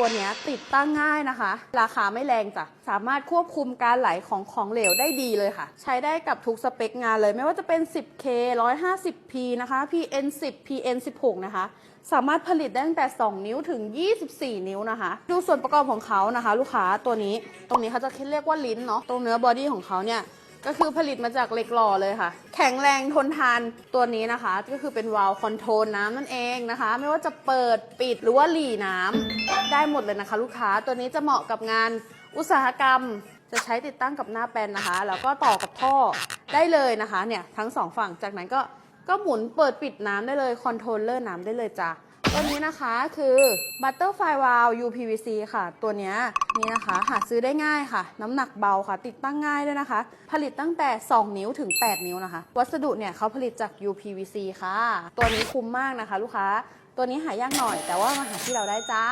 ตัวเนี้ยติดตั้งง่ายนะคะ ราคาไม่แรงจ้ะ สามารถควบคุมการไหลของของเหลวได้ดีเลยค่ะ ใช้ได้กับทุกสเปคงานเลย ไม่ว่าจะเป็น 10K 150P นะคะ PN10 PN16 นะคะ สามารถผลิตได้ตั้งแต่ 2 นิ้วถึง 24 นิ้วนะคะ ดูส่วนประกอบของเขานะคะ ลูกค้าตัวนี้ ตรงนี้เขาจะเรียกว่าลิ้นเนาะ ตรงเนื้อบอดี้ของเขาเนี่ย ก็คือผลิตมาจากเหล็กหล่อเลยค่ะ แข็งแรงทนทานตัวนี้นะคะ ก็คือเป็นวาล์วคอนโทรลน้ำนั่นเองนะคะ ไม่ว่าจะเปิดปิดหรือว่าหลีน้ำได้หมดเลยนะคะ ลูกค้าตัวนี้จะเหมาะกับงานอุตสาหกรรม จะใช้ติดตั้งกับหน้าแปลนนะคะ แล้วก็ต่อกับท่อได้เลยนะคะเนี่ยทั้งสองฝั่งจากนั้นก็ก็หมุนเปิดปิดน้ำได้เลยคอนโทรลเลอร์น้ำได้เลยจ้ะ ตัวนี้นะคะคือ Butterfly Valve UPVC ค่ะ ตัวนี้นี่นะคะ หาซื้อได้ง่ายค่ะ น้ำหนักเบาค่ะ ติดตั้งง่ายด้วยนะคะ ผลิตตั้งแต่ 2 นิ้วถึง 8 นิ้วนะคะ วัสดุเนี่ยเขาผลิตจาก UPVC ค่ะ ตัวนี้คุ้มมากนะคะ ลูกค้า ตัวนี้หายากหน่อย แต่ว่ามาหาที่เราได้จ้า